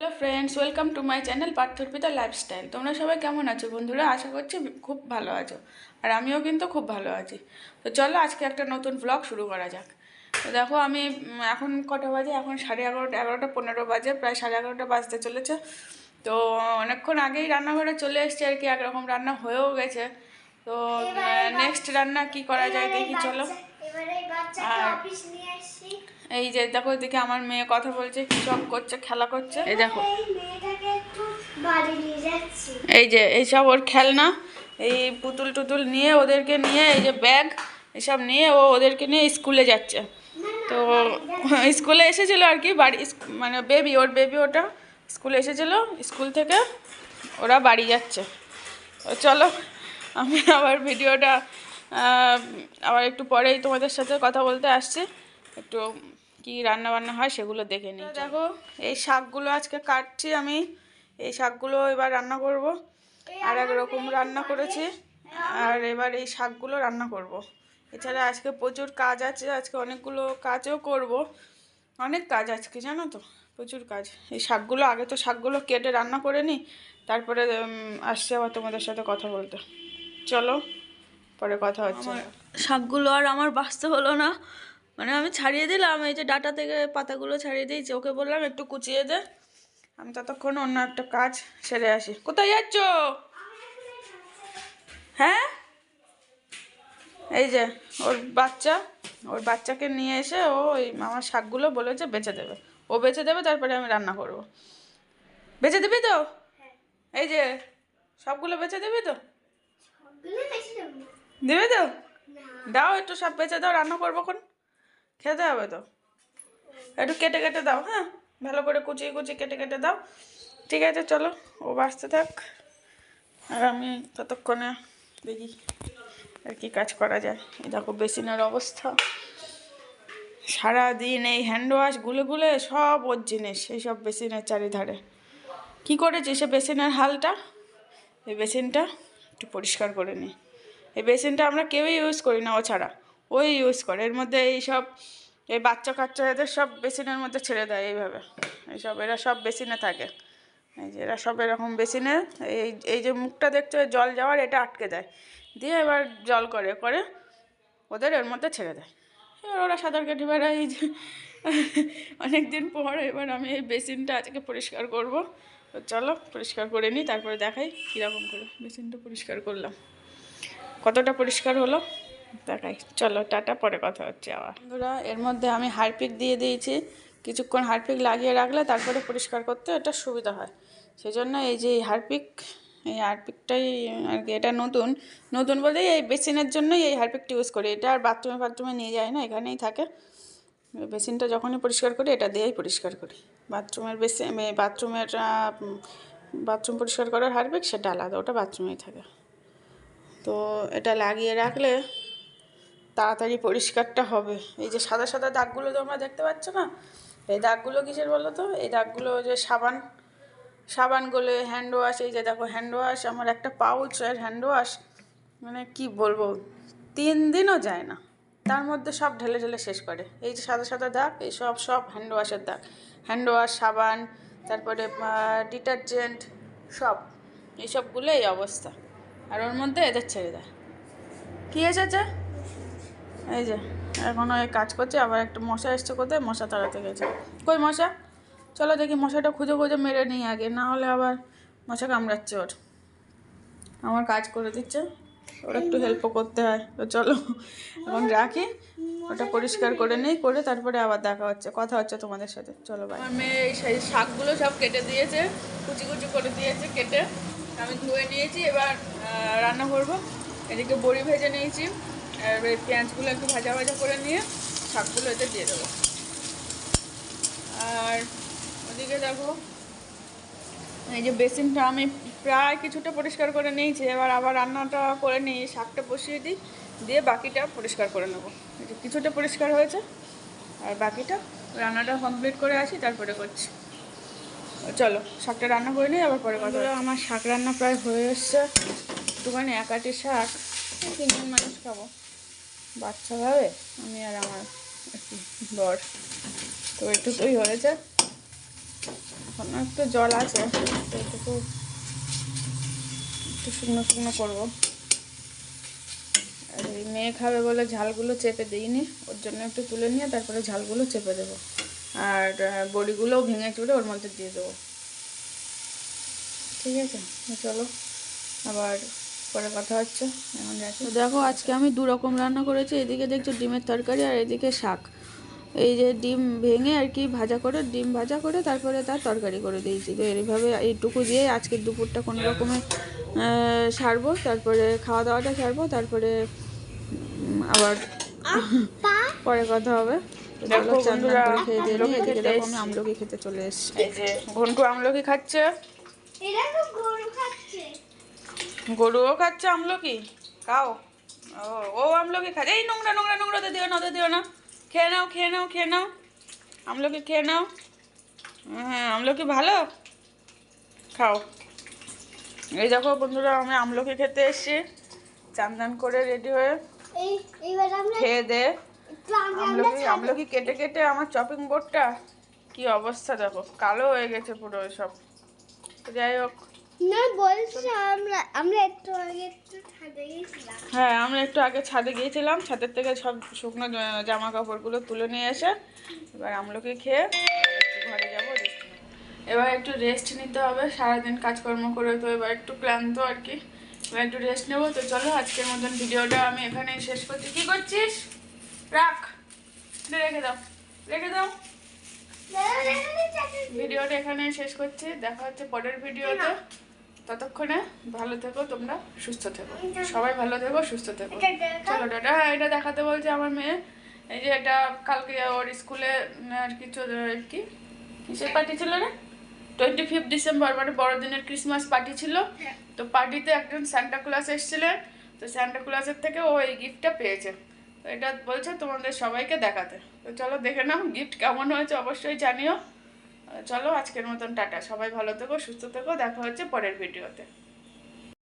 Hello friends welcome to my channel Parthorpita lifestyle তোমরা সবাই কেমন আছো? বন্ধুরা আশা করছি খুব ভালো আছো। আর আমিও কিন্তু খুব ভালো আছি। তো চলো আজকে একটা নতুন ব্লগ শুরু করা যাক। তো দেখো আমি এখন কটা বাজে? এখন সাড়ে এগারোটা এগারোটা পনেরো বাজে প্রায় সাড়ে এগারোটা বাজতে চলেছে। তো অনেকক্ষণ আগেই রান্নাঘরে চলে এসেছি আর কি একরকম রান্না হয়েও গেছে। তো নেক্সট রান্না কি করা যায় দেখি চলো। এই যে দেখো দেখে আমার মেয়ে কথা বলছে কি সব করছে খেলা করছে। এই দেখো। এই মেয়েটাকে একটু বাড়ি নিয়ে যাচ্ছি। এই যে এইসব ওর খেলনা এই পুতুল টুতুল নিয়ে ওদেরকে নিয়ে এই যে ব্যাগ এসব নিয়ে ও ওদেরকে নিয়ে স্কুলে যাচ্ছে। তো স্কুলে এসেছিল আর কি বাড়ি মানে বেবি ওর বেবি ওটা স্কুলে এসেছিল স্কুল থেকে ওরা বাড়ি যাচ্ছে। চলো আমি আবার ভিডিওটা আবার একটু পরেই তোমাদের সাথে কথা বলতে আসছি। একটু কি রান্না বান্না হয় সেগুলো দেখে নিই। দেখো এই শাকগুলো আজকে কাটছি আমি। এই শাকগুলো এবার রান্না করব। আর এক রকম রান্না করেছি। আর এবার এই শাকগুলো রান্না করব। এছাড়া আজকে প্রচুর কাজ আছে। আজকে অনেকগুলো কাজও করব। অনেক কাজ আজকে জানো তো? প্রচুর কাজ। এই শাকগুলো আগে তো শাকগুলো কেটে রান্না করে নিই। তারপরে আসছি আবার তোমাদের সাথে কথা বলতে। চলো। পরে কথা হচ্ছে শাকগুলো আর আমার বাঁচতে হলো না। মানে আমি ছাড়িয়ে দিলাম এই যে ডাটা থেকে পাতাগুলো ছাড়িয়ে দিয়েছি ওকে বললাম একটু কুচিয়ে দে। আমি ততক্ষণ অন্য একটা কাজ সেরে আসি। কোথায় যাচ্ছ? হ্যাঁ? এই যে ওর বাচ্চা ওর বাচ্চাকে নিয়ে এসে ও ওই আমার শাকগুলো বলেছে বেছে দেবে। ও বেছে দেবে তারপরে আমি রান্না করব। বেছে দিবি তো? এই যে সবগুলো বেছে দিবি তো? সবগুলো দেবো। দিবি তো? দাও একটু সব বেঁচে দাও রান্না করব কোন খেতে হবে তো। একটু কেটে কেটে দাও হ্যাঁ? ভালো করে কুচিয়ে কুচিয়ে কেটে কেটে দাও। ঠিক আছে চলো ও বাঁচতে থাক। আর আমি ততক্ষণে দেখি আর কি কাজ করা যায়। এই দেখো বেসিনের অবস্থা। সারাদিন এই হ্যান্ড ওয়াশ গুলে গুলে সব ওর জিনিস এইসব বেসিনের চারিধারে। কি করেছি সে বেসিনের হালটা? এই বেসিনটা একটু পরিষ্কার করে নিই এই বেসিনটা আমরা কেউই ইউজ করি না ও ছাড়া ওই ইউজ করে। এর মধ্যে এই সব, এই বাচ্চা কাচ্চা এদের সব বেসিনের মধ্যে ছেড়ে দেয় এইভাবে। এইসব এরা সব বেসিনে থাকে। এই যে এরা সব এরকম বেসিনে, এই এই যে মুখটা দেখছ জল যাওয়ার, এটা আটকে দেয় দিয়ে এবার জল করে করে ওদের এর মধ্যে ছেড়ে দেয়। এবার ওরা সাঁতার কেটে বেড়ায়। এই যে অনেক দিন পর এবার আমি এই বেসিনটা আজকে পরিষ্কার করব। চলো, পরিষ্কার করে নিই, তারপরে দেখাই কীরকম করে বেসিনটা পরিষ্কার করলাম। কতটা পরিষ্কার হলো? দেখাই। চলো, টাটা, পরে কথা হচ্ছে আবার। বন্ধুরা, এর মধ্যে আমি হারপিক দিয়ে দিয়েছি। কিছুক্ষণ হারপিক লাগিয়ে রাখলে তারপরে পরিষ্কার করতে এটা সুবিধা হয়। সেই জন্য এই যে হারপিক, এই হারপিকটাই আর কি, এটা নতুন। নতুন বলেই এই বেসিনের জন্যই এই হারপিকটা ইউজ করি। এটা আর বাথরুমে বাথরুমে নিয়ে যায় না, এখানেই থাকে। বেসিনটা যখনই পরিষ্কার করি, এটা দিয়েই পরিষ্কার করি। বাথরুমের বেসিন বাথরুমের বাথরুম পরিষ্কার করার হারপিক সেটা আলাদা, ওটা বাথরুমেই থাকে। তো এটা লাগিয়ে রাখলে তাড়াতাড়ি পরিষ্কারটা হবে। এই যে সাদা সাদা দাগগুলো তোমরা দেখতে পাচ্ছ না? এই দাগগুলো কিসের বলো তো? এই দাগগুলো যে সাবান সাবান গলে হ্যান্ড ওয়াশ এই যে দেখো হ্যান্ড ওয়াশ আমার একটা পাউচ আর হ্যান্ড ওয়াশ মানে কি বলব? তিন দিনও যায় না। তার মধ্যে সব ঢেলে ঢেলে শেষ করে। এই যে সাদা সাদা দাগ, এই সব সব হ্যান্ড ওয়াশের দাগ। হ্যান্ড ওয়াশ সাবান, তারপরে ডিটারজেন্ট সব। এইসবগুলো এই অবস্থা। আর ওর মধ্যে এদের ছেড়ে দেয়। কী এসেছে এই যে, এখন ওই কাজ করছে, আবার একটা মশা এসছে কোথায়? মশা তাড়াতে গেছে। কই মশা? চলো দেখি মশাটা খুঁজে খুঁজে মেরে নিই আগে, না হলে আবার মশা কামড়াচ্ছে ওর। আমার কাজ করে দিচ্ছে, ওর একটু হেল্পও করতে হয়। তো চলো, এখন রাখি, ওটা পরিষ্কার করে নেই, করে তারপরে আবার দেখা হচ্ছে, কথা হচ্ছে তোমাদের সাথে। চলো ভাই আমার মেয়ে এই শাকগুলো সব কেটে দিয়েছে, কুচি কুচি করে দিয়েছে, কেটে। আমি ধুয়ে নিয়েছি, এবার রান্না করব। এদিকে বড়ি ভেজে নিয়েছি, এবার পেঁয়াজগুলো একটু ভাজা ভাজা করে নিয়ে শাকগুলো এতে দিয়ে দেবো। আর ওদিকে দেখো, এই যে বেসিনটা আমি প্রায় কিছুটা পরিষ্কার করে নিয়েছি, এবার আবার রান্নাটা করে নিই শাকটা বসিয়ে দিই, দিয়ে বাকিটা পরিষ্কার করে নেব। এই যে কিছুটা পরিষ্কার হয়েছে, আর বাকিটা রান্নাটা কমপ্লিট করে আসি, তারপরে করছি। চলো শাকটা রান্না করে নিই আবার পরে কথা। আমার শাক রান্না প্রায় হয়ে এসছে। একটুখানি একাটি শাক তিনজন মানুষ খাব। বাচ্চা ভাবে আমি আর আমার একটু বর। তো একটুকুই হয়েছে। এখনও একটু জল আছে এইটুকু একটু শুকনো শুকনো করব। আর এই মেয়ে খাবে বলে ঝালগুলো চেপে দিইনি ওর জন্য একটু তুলে নিয়ে তারপরে ঝালগুলো চেপে দেবো। আর বড়িগুলোও ভেঙে চুড়ে ওর মধ্যে দিয়ে দেবো। ঠিক আছে? চলো আবার পরে কথা হচ্ছে। এখন যাচ্ছি। দেখো আজকে আমি দু রকম রান্না করেছি। এদিকে দেখছ ডিমের তরকারি আর এদিকে শাক। এই যে ডিম ভেঙে আর কি ভাজা করে ডিম ভাজা করে তারপরে তার তরকারি করে দিয়েছি। তো এইভাবে এইটুকু দিয়ে আজকের দুপুরটা কোনো রকমে সারবো। তারপরে খাওয়া দাওয়াটা সারবো। তারপরে আবার পরে কথা হবে। আমলকি খেতে চলে এসেছি। এই যে ঘন্টু আমলকি খাচ্ছে। গরুও খাচ্ছে আমলকি? খাও। ও ও আমলকি খাচ্ছে। এই নোংরা নোংরা নোংরাতে দিও না ওতে দিও না। খেয়ে নাও খেয়ে নাও খেয়ে নাও। আমলকি খেয়ে নাও। হ্যাঁ আমলকি ভালো? খাও। এই দেখো বন্ধুরা আমি আমলকি খেতে এসেছি। চান দান করে রেডি হয়ে এই এবার আমরা খেয়ে দে। আমলকি আমলকি কেটে কেটে আমার চপিং বোর্ডটা কি অবস্থা দেখো কালো হয়ে গেছে পুরো সব যাই হোক। না বলছি আমরা আমরা একটু আগে একটু ছাদে গেছিলাম হ্যাঁ আমরা একটু আগে ছাদে গিয়েছিলাম ছাদের থেকে সব শুকনো জামা কাপড়গুলো তুলে নিয়ে এসে এবার আমলকি খেয়ে ঘরে যাব এবার একটু রেস্ট নিতে হবে সারাদিন কাজকর্ম করে তো এবার একটু ক্লান্ত আর কি। এবার একটু রেস্ট নেব তো চলো আজকের মতন ভিডিওটা আমি এখানেই শেষ করছি। কি করছিস? রাখ। রেখে দাও। রেখে দাও। দাদা, ভিডিওটা এখানেই শেষ করছি। দেখা হচ্ছে পরের ভিডিওতে। ততক্ষণে ভালো থেকো তোমরা সুস্থ থেকো। সবাই ভালো থেকো সুস্থ থেকো। চলো হ্যাঁ এটা দেখাতে বলছে আমার মেয়ে। এই যে এটা কালকে ওর স্কুলে আর কিছু আহ, কি? কিসের পার্টি ছিল না টোয়েন্টি ফিফথ ডিসেম্বর মানে বড়দিনের ক্রিসমাস পার্টি ছিল। তো পার্টিতে একজন সান্টা ক্লাস এসেছিলেন। তো সান্টা ক্লাসের থেকে ও এই গিফটটা পেয়েছে। এটা বলছে তোমাদের সবাইকে দেখাতে। তো চলো দেখে নাও গিফট কেমন হয়েছে অবশ্যই জানিও। চলো আজকের মতন টাটা। সবাই ভালো থেকো, সুস্থ থেকো, দেখা হচ্ছে পরের ভিডিওতে